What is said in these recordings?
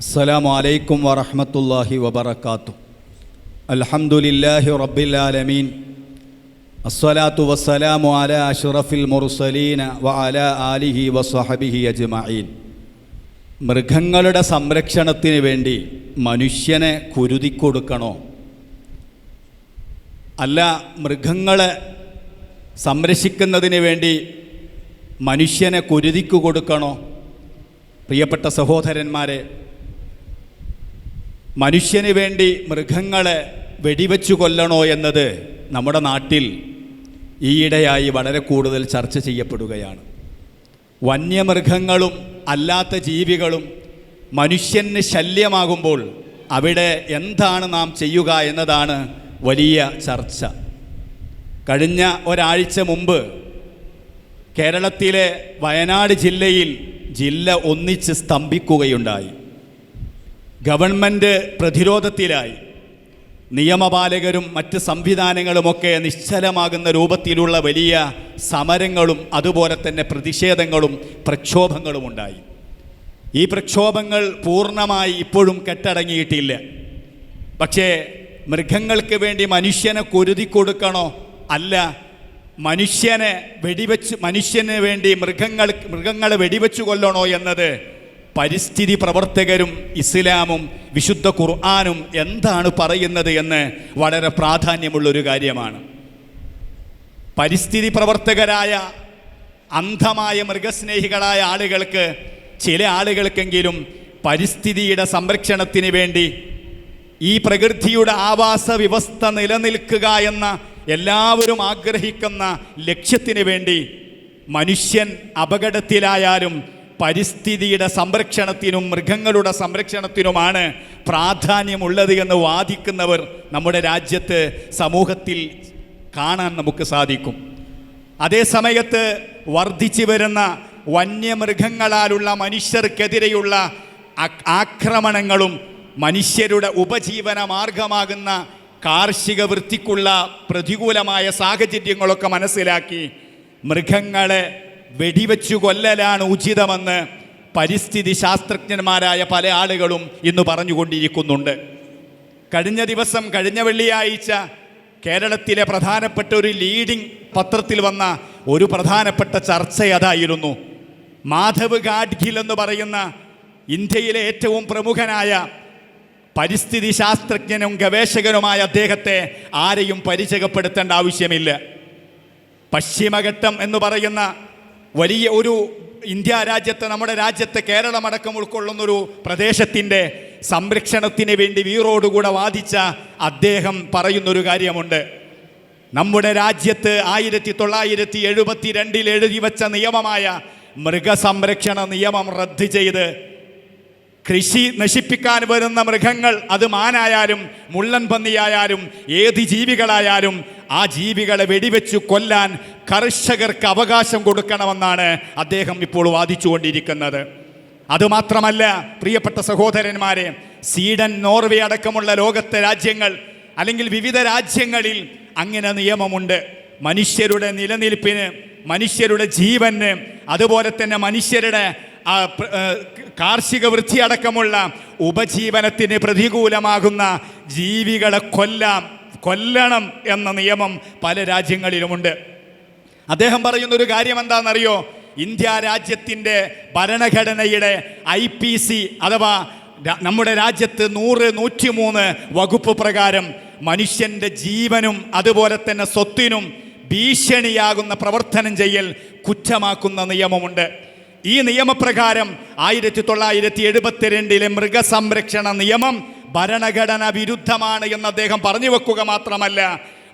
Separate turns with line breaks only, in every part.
അസ്സലാം അലൈക്കും വറഹമത്തല്ലാഹി വബർക്കാത്തു അൽഹംദുലില്ലാഹി റബ്ബിൽ ആലമീൻ. അസ്സലാത്തു വസ്സലാമു അല അഷ്റഫിൽ മുർസലീന വ അല ആലിഹി വസ്വഹബിഹി അജ്മഈൻ. മൃഗങ്ങളുടെ സംരക്ഷണത്തിന് വേണ്ടി മനുഷ്യനെ കുരുതിക്കൊടുക്കണോ അല്ല മൃഗങ്ങളെ സംരക്ഷിക്കുന്നതിന് വേണ്ടി മനുഷ്യനെ കുരുതിക്കു കൊടുക്കണോ? പ്രിയപ്പെട്ട സഹോദരന്മാരെ മനുഷ്യന് വേണ്ടി മൃഗങ്ങളെ വെടിവെച്ചു കൊല്ലണോ എന്നത് നമ്മുടെ നാട്ടിൽ ഈയിടെയായി വളരെ കൂടുതൽ ചർച്ച ചെയ്യപ്പെടുകയാണ്. വന്യമൃഗങ്ങളും അല്ലാത്ത ജീവികളും മനുഷ്യന് ശല്യമാകുമ്പോൾ അവിടെ എന്താണ് നാം ചെയ്യുക എന്നതാണ് വലിയ ചർച്ച. കഴിഞ്ഞ ഒരാഴ്ച മുമ്പ് കേരളത്തിലെ വയനാട് ജില്ലയിൽ ജില്ല ഒന്നിച്ച് സ്തംഭിക്കുകയുണ്ടായി. ഗവൺമെന്റ് പ്രതിരോധത്തിലായി നിയമപാലകരും മറ്റ് സംവിധാനങ്ങളുമൊക്കെ നിശ്ചലമാകുന്ന രൂപത്തിലുള്ള വലിയ സമരങ്ങളും അതുപോലെ തന്നെ പ്രതിഷേധങ്ങളും പ്രക്ഷോഭങ്ങളും ഉണ്ടായി ഈ പ്രക്ഷോഭങ്ങൾ പൂർണമായി ഇപ്പോഴും കെട്ടടങ്ങിയിട്ടില്ല. പക്ഷേ മൃഗങ്ങൾക്ക് വേണ്ടി മനുഷ്യനെ കൊരുതി കൊടുക്കണോ? അല്ല. മനുഷ്യനെ വെടിവെച്ച് മനുഷ്യന് വേണ്ടി മൃഗങ്ങൾ മൃഗങ്ങളെ വെടിവെച്ചു കൊല്ലണോ എന്നത് പരിസ്ഥിതി പ്രവർത്തകരും ഇസ്ലാമും വിശുദ്ധ ഖുർആാനും എന്താണ് പറയുന്നത് എന്ന് വളരെ പ്രാധാന്യമുള്ളൊരു കാര്യമാണ്. പരിസ്ഥിതി പ്രവർത്തകരായ അന്ധമായ മൃഗസ്നേഹികളായ ആളുകൾക്ക് ചില ആളുകൾക്കെങ്കിലും പരിസ്ഥിതിയുടെ സംരക്ഷണത്തിന് വേണ്ടി ഈ പ്രകൃതിയുടെ ആവാസ വ്യവസ്ഥ നിലനിൽക്കുക എന്ന എല്ലാവരും ആഗ്രഹിക്കുന്ന ലക്ഷ്യത്തിന് വേണ്ടി മനുഷ്യൻ അപകടത്തിലായാലും പരിസ്ഥിതിയുടെ സംരക്ഷണത്തിനും മൃഗങ്ങളുടെ സംരക്ഷണത്തിനുമാണ് പ്രാധാന്യമുള്ളത് എന്ന് വാദിക്കുന്നവർ നമ്മുടെ രാജ്യത്ത് സമൂഹത്തിൽ കാണാൻ നമുക്ക് സാധിക്കും. അതേ സമയത്ത് വർദ്ധിച്ചു വരുന്ന വന്യമൃഗങ്ങളാലുള്ള മനുഷ്യർക്കെതിരെയുള്ള ആക്രമണങ്ങളും മനുഷ്യരുടെ ഉപജീവന മാർഗമാകുന്ന കാർഷിക വൃത്തിക്കുള്ള പ്രതികൂലമായ സാഹചര്യങ്ങളൊക്കെ മനസ്സിലാക്കി മൃഗങ്ങളെ വെടിവെച്ചു കൊല്ലലാണ് ഉചിതമെന്ന് പരിസ്ഥിതി ശാസ്ത്രജ്ഞന്മാരായ പല ആളുകളും ഇന്ന് പറഞ്ഞുകൊണ്ടിരിക്കുന്നുണ്ട്. കഴിഞ്ഞ ദിവസം കഴിഞ്ഞ വെള്ളിയാഴ്ച കേരളത്തിലെ പ്രധാനപ്പെട്ട ഒരു ലീഡിംഗ് പത്രത്തിൽ വന്ന ഒരു പ്രധാനപ്പെട്ട ചർച്ച അതായിരുന്നു. മാധവ് ഗാഡ്ഗിൽ എന്ന് പറയുന്ന ഇന്ത്യയിലെ ഏറ്റവും പ്രമുഖനായ പരിസ്ഥിതി ശാസ്ത്രജ്ഞനും ഗവേഷകനുമായ അദ്ദേഹത്തെ ആരെയും പരിചയപ്പെടുത്തേണ്ട ആവശ്യമില്ല. പശ്ചിമഘട്ടം എന്ന് പറയുന്ന വലിയ ഒരു ഇന്ത്യ രാജ്യത്തെ നമ്മുടെ രാജ്യത്തെ കേരളമടക്കം ഉൾക്കൊള്ളുന്നൊരു പ്രദേശത്തിന്റെ സംരക്ഷണത്തിന് വേണ്ടി വീറോടുകൂടെ വാദിച്ച അദ്ദേഹം പറയുന്നൊരു കാര്യമുണ്ട്. നമ്മുടെ രാജ്യത്ത് ആയിരത്തി തൊള്ളായിരത്തി എഴുപത്തി രണ്ടിൽ എഴുതി വച്ച നിയമമായ മൃഗസംരക്ഷണ നിയമം റദ്ദ് ചെയ്ത് കൃഷി നശിപ്പിക്കാൻ വരുന്ന മൃഗങ്ങൾ അത് മാനായാലും മുള്ളൻ പന്നിയായാലും ഏത് ജീവികളായാലും ആ ജീവികളെ വെടിവെച്ചു കൊല്ലാൻ കർഷകർക്ക് അവകാശം കൊടുക്കണമെന്നാണ് അദ്ദേഹം ഇപ്പോൾ വാദിച്ചുകൊണ്ടിരിക്കുന്നത്. അതുമാത്രമല്ല പ്രിയപ്പെട്ട സഹോദരന്മാരെ സ്വീഡൻ നോർവേ അടക്കമുള്ള ലോകത്തെ രാജ്യങ്ങൾ അല്ലെങ്കിൽ വിവിധ രാജ്യങ്ങളിൽ അങ്ങനെ നിയമമുണ്ട്. മനുഷ്യരുടെ നിലനിൽപ്പിന് മനുഷ്യരുടെ ജീവന് അതുപോലെ തന്നെ മനുഷ്യരുടെ കാർഷിക വൃത്തി അടക്കമുള്ള ഉപജീവനത്തിന് പ്രതികൂലമാകുന്ന ജീവികളെ കൊല്ലാം കൊല്ലണം എന്ന നിയമം പല രാജ്യങ്ങളിലുമുണ്ട്. അദ്ദേഹം പറയുന്ന ഒരു കാര്യം എന്താണെന്നറിയോ ഇന്ത്യ രാജ്യത്തിന്റെ ഭരണഘടനയുടെ ഐ പി സി അഥവാ നമ്മുടെ രാജ്യത്ത് നൂറ് നൂറ്റിമൂന്ന് വകുപ്പ് പ്രകാരം മനുഷ്യന്റെ ജീവനും അതുപോലെ തന്നെ സ്വത്തിനും ഭീഷണിയാകുന്ന പ്രവർത്തനം ചെയ്യൽ കുറ്റമാക്കുന്ന നിയമമുണ്ട്. ഈ നിയമപ്രകാരം ആയിരത്തി തൊള്ളായിരത്തി എഴുപത്തിരണ്ടിലെ മൃഗസംരക്ഷണ നിയമം ഭരണഘടന വിരുദ്ധമാണ് എന്ന് അദ്ദേഹം പറഞ്ഞു വെക്കുക മാത്രമല്ല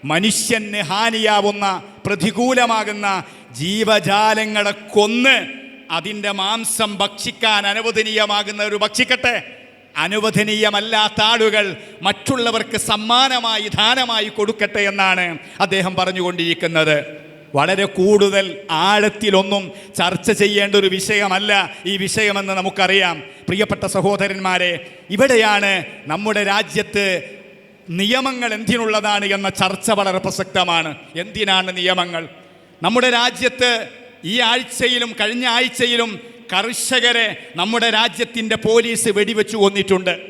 മനുഷ്യന് ഹാനിയാവുന്ന പ്രതികൂലമാകുന്ന ജീവജാലങ്ങളെ കൊന്ന് അതിന്റെ മാംസം ഭക്ഷിക്കാൻ അനുവദനീയമാകുന്ന ഒരു ഭക്ഷിക്കട്ടെ. അനുവദനീയമല്ലാത്ത ആളുകൾ മറ്റുള്ളവർക്ക് സമ്മാനമായി ദാനമായി കൊടുക്കട്ടെ എന്നാണ് അദ്ദേഹം പറഞ്ഞുകൊണ്ടിരിക്കുന്നത്. വളരെ കൂടുതൽ ആഴത്തിലൊന്നും ചർച്ച ചെയ്യേണ്ട ഒരു വിഷയമല്ല ഈ വിഷയമെന്ന് നമുക്കറിയാം. പ്രിയപ്പെട്ട സഹോദരന്മാരെ ഇവിടെയാണ് നമ്മുടെ രാജ്യത്ത് നിയമങ്ങൾ എന്തിനുള്ളതാണ് എന്ന ചർച്ച വളരെ പ്രസക്തമാണ്. എന്തിനാണ് നിയമങ്ങൾ? നമ്മുടെ രാജ്യത്ത് ഈ ആഴ്ചയിലും കഴിഞ്ഞ ആഴ്ചയിലും കർഷകരെ നമ്മുടെ രാജ്യത്തിന്റെ പോലീസ് വെടിവെച്ചു കൊന്നിട്ടുണ്ട്.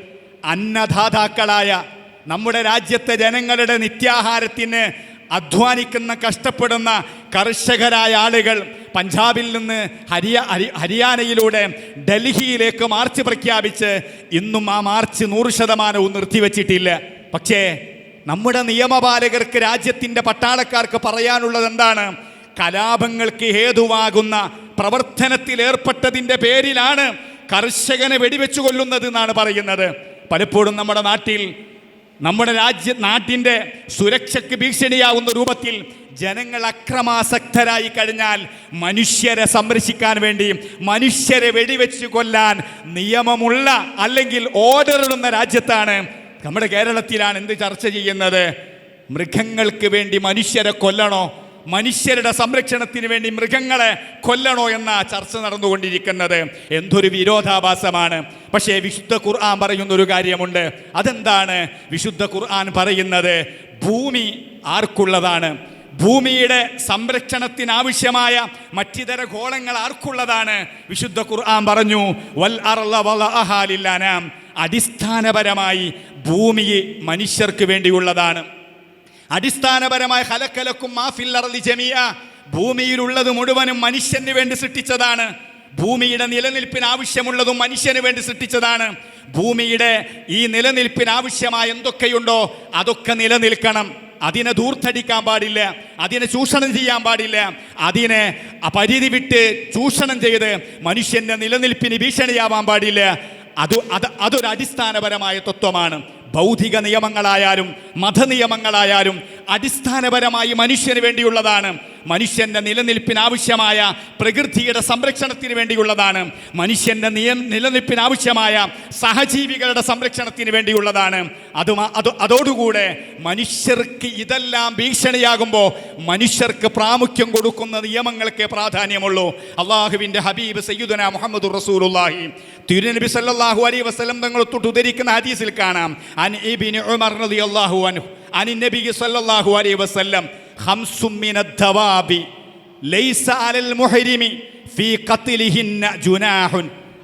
അന്നദാതാക്കളായ നമ്മുടെ രാജ്യത്തെ ജനങ്ങളുടെ നിത്യാഹാരത്തിന് അധ്വാനിക്കുന്ന കഷ്ടപ്പെടുന്ന കർഷകരായ ആളുകൾ പഞ്ചാബിൽ നിന്ന് ഹരിയ ഹരി ഹരിയാനയിലൂടെ ഡൽഹിയിലേക്ക് മാർച്ച് പ്രഖ്യാപിച്ച് ഇന്നും ആ മാർച്ച് നൂറ് ശതമാനവും നിർത്തിവെച്ചിട്ടില്ല. പക്ഷേ നമ്മുടെ നിയമപാലകർക്ക് രാജ്യത്തിന്റെ പട്ടാളക്കാർക്ക് പറയാനുള്ളത് എന്താണ്? കലാപങ്ങൾക്ക് ഹേതുവാകുന്ന പ്രവർത്തനത്തിൽ ഏർപ്പെട്ടതിന്റെ പേരിലാണ് കർഷകനെ വെടിവെച്ചു കൊല്ലുന്നത് എന്നാണ് പറയുന്നത്. പലപ്പോഴും നമ്മുടെ നാട്ടിൽ നമ്മുടെ രാജ്യ നാട്ടിന്റെ സുരക്ഷയ്ക്ക് ഭീഷണിയാവുന്ന രൂപത്തിൽ ജനങ്ങൾ അക്രമാസക്തരായി കഴിഞ്ഞാൽ മനുഷ്യരെ സംരക്ഷിക്കാൻ വേണ്ടി മനുഷ്യരെ വെടിവെച്ച് കൊല്ലാൻ നിയമമുള്ള അല്ലെങ്കിൽ ഓർഡർ ഇടുന്ന രാജ്യത്താണ് നമ്മുടെ കേരളത്തിലാണ് എന്ത് ചർച്ച ചെയ്യുന്നത്? മൃഗങ്ങൾക്ക് വേണ്ടി മനുഷ്യരെ കൊല്ലണോ? മനുഷ്യരുടെ സംരക്ഷണത്തിന് വേണ്ടി മൃഗങ്ങളെ കൊല്ലണോ എന്ന ചർച്ച നടന്നുകൊണ്ടിരിക്കുന്നത്? എന്തൊരു വിരോധാഭാസമാണ്. പക്ഷേ വിശുദ്ധ ഖുർആൻ പറയുന്ന ഒരു കാര്യമുണ്ട്. അതെന്താണ്? വിശുദ്ധ ഖുർആൻ പറയുന്നത് ഭൂമി ആർക്കുള്ളതാണ്? ഭൂമിയുടെ സംരക്ഷണത്തിനാവശ്യമായ മറ്റിതര ഗോളങ്ങൾ ആർക്കുള്ളതാണ്? വിശുദ്ധ ഖുർആൻ പറഞ്ഞു വൽ അർള വല ലില്ലനാം. അടിസ്ഥാനപരമായി ഭൂമി മനുഷ്യർക്ക് വേണ്ടിയുള്ളതാണ്. അടിസ്ഥാനപരമായി ഹലക്കലക്കും മാഫില്ലറലി ജമിയ ഭൂമിയിലുള്ളത് മുഴുവനും മനുഷ്യന് വേണ്ടി സൃഷ്ടിച്ചതാണ്. ഭൂമിയുടെ നിലനിൽപ്പിന് ആവശ്യമുള്ളതും മനുഷ്യന് വേണ്ടി സൃഷ്ടിച്ചതാണ്. ഭൂമിയുടെ ഈ നിലനിൽപ്പിന് ആവശ്യമായ എന്തൊക്കെയുണ്ടോ അതൊക്കെ നിലനിൽക്കണം. അതിനെ ദൂർത്തടിക്കാൻ പാടില്ല അതിനെ ചൂഷണം ചെയ്യാൻ പാടില്ല. അതിനെ പരിധി വിട്ട് ചൂഷണം ചെയ്ത് മനുഷ്യന്റെ നിലനിൽപ്പിന് ഭീഷണിയാവാൻ പാടില്ല. അത് അത് അതൊരു അടിസ്ഥാനപരമായ തത്വമാണ്. ഭൗതിക നിയമങ്ങളായാലും മതനിയമങ്ങളായാലും അടിസ്ഥാനപരമായി മനുഷ്യന് വേണ്ടിയുള്ളതാണ്. മനുഷ്യന്റെ നിലനിൽപ്പിനാവശ്യമായ പ്രകൃതിയുടെ സംരക്ഷണത്തിന് വേണ്ടിയുള്ളതാണ്. മനുഷ്യന്റെ നിയം നിലനിൽപ്പിനാവശ്യമായ സഹജീവികളുടെ സംരക്ഷണത്തിന് വേണ്ടിയുള്ളതാണ്. അത് അതോടുകൂടെ മനുഷ്യർക്ക് ഇതെല്ലാം ഭീഷണിയാകുമ്പോൾ മനുഷ്യർക്ക് പ്രാമുഖ്യം കൊടുക്കുന്ന നിയമങ്ങൾക്ക് പ്രാധാന്യമുള്ളൂ. അള്ളാഹുവിന്റെ ഹബീബ് സയ്യുദന മുഹമ്മദ് റസൂലുല്ലാഹി തിരുനബി സല്ലാഹു അലൈഹി വസ്ലം തങ്ങൾ തൊട്ട് ഉദരിക്കുന്ന ഹദീസിൽ കാണാം. അൻ ഇബിൻ ഉമർ റളിയല്ലാഹു അൻഹു അനി നബി സല്ലല്ലാഹു അലൈഹി വസല്ലം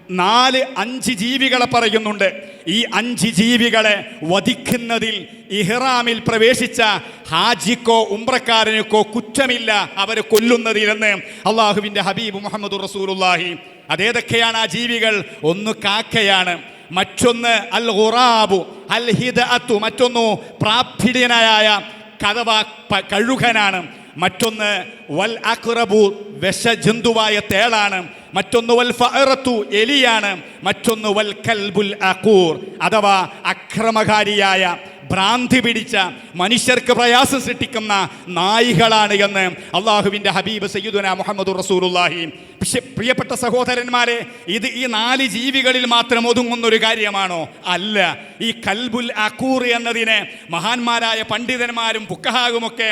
നാല് അഞ്ച് ജീവികളെ പറയുന്നുണ്ട്. ഈ അഞ്ച് ജീവികളെ വധിക്കുന്നതിൽ ഇഹ്റാമിൽ പ്രവേശിച്ച ഹാജിക്കോ ഉംറക്കാരനക്കോ കുറ്റമില്ല അവരെ കൊല്ലുന്നതിലെന്ന് അള്ളാഹുവിന്റെ ഹബീബ് മുഹമ്മദ് റസൂലുള്ളാഹി. അതേതൊക്കെയാണ് ആ ജീവികൾ? ഒന്ന് കാക്കയാണ് മറ്റൊന്ന് അൽ ഖുറാബു അൽ ഹിദഅത്തു മറ്റൊന്നു പ്രാപ്തിടനായ കഥവ കഴുകനാണ്. മറ്റൊന്ന് വൽ അക്രബു വശ ജന്തുവായ തേളാണ്. മറ്റൊന്ന് വൽ ഫഅറത്തു എലിയാണ്. മറ്റൊന്ന് വൽ കൽബുൽ അക്കൂർ. അഥവാ അക്രമകാരിയായ ഭ്രാന്തി പിടിച്ച മനുഷ്യർക്ക് പ്രയാസം സൃഷ്ടിക്കുന്ന നായികളാണ് എന്ന് അള്ളാഹുവിന്റെ ഹബീബ് സയ്യിദുന മുഹമ്മദ് പക്ഷെ പ്രിയപ്പെട്ട സഹോദരന്മാരെ ഇത് ഈ നാല് ജീവികളിൽ മാത്രം ഒതുങ്ങുന്ന ഒരു കാര്യമാണോ? അല്ല. ഈ കൽബുൽ അക്കൂർ എന്നതിനെ മഹാന്മാരായ പണ്ഡിതന്മാരും പുക്കഹാകുമൊക്കെ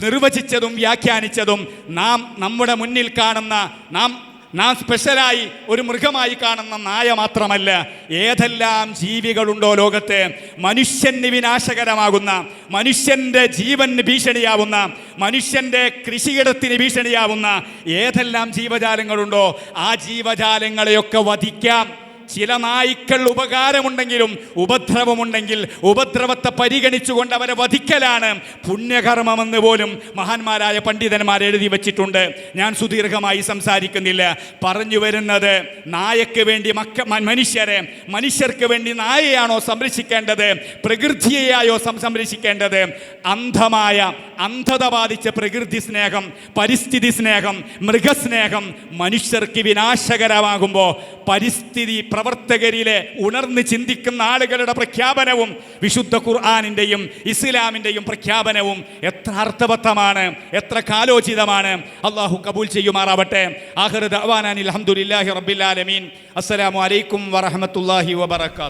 നിർവചിച്ചതും വ്യാഖ്യാനിച്ചതും നാം നമ്മുടെ മുന്നിൽ കാണുന്ന നാം നാം സ്പെഷ്യലായി ഒരു മൃഗമായി കാണുന്ന നായ മാത്രമല്ല ഏതെല്ലാം ജീവികളുണ്ടോ ലോകത്ത് മനുഷ്യന് വിനാശകരമാകുന്ന മനുഷ്യന്റെ ജീവന് ഭീഷണിയാവുന്ന മനുഷ്യന്റെ കൃഷിയിടത്തിന് ഭീഷണിയാവുന്ന ഏതെല്ലാം ജീവജാലങ്ങളുണ്ടോ ആ ജീവജാലങ്ങളെയൊക്കെ വധിക്കാം. ചില നായ്ക്കൾ ഉപകാരമുണ്ടെങ്കിലും ഉപദ്രവമുണ്ടെങ്കിൽ ഉപദ്രവത്തെ പരിഗണിച്ചുകൊണ്ട് അവരെ വധിക്കലാണ്. പുണ്യകർമ്മമെന്ന് പോലും മഹാന്മാരായ പണ്ഡിതന്മാർ എഴുതി വച്ചിട്ടുണ്ട്. ഞാൻ സുദീർഘമായി സംസാരിക്കുന്നില്ല. പറഞ്ഞു വരുന്നത് നായക്ക് വേണ്ടി മക്ക മനുഷ്യരെ മനുഷ്യർക്ക് വേണ്ടി നായയാണോ സംരക്ഷിക്കേണ്ടത്? പ്രകൃതിയെയായോ സംരക്ഷിക്കേണ്ടത്? അന്ധമായ അന്ധത ബാധിച്ച പ്രകൃതി സ്നേഹം പരിസ്ഥിതി സ്നേഹം മൃഗസ്നേഹം മനുഷ്യർക്ക് വിനാശകരമാകുമ്പോൾ പരിസ്ഥിതി പ്രവർത്തകരിലെ ഉണർന്ന് ചിന്തിക്കുന്ന ആളുകളുടെ പ്രഖ്യാപനവും വിശുദ്ധ ഖുർആാനിന്റെയും ഇസ്ലാമിന്റെയും പ്രഖ്യാപനവും എത്ര അർത്ഥവത്തമാണ് എത്ര കാലോചിതമാണ്. അള്ളാഹു കബൂൽ ചെയ്യുമാറാവട്ടെ. ആഹ്റദ് അവാനാൻ അലഹമുല്ലാഹി റബ്ബിൽ ആലമീൻ. അസ്സലാമു അലൈക്കും വറഹമത്തല്ലാഹി വബർക്കാത്തു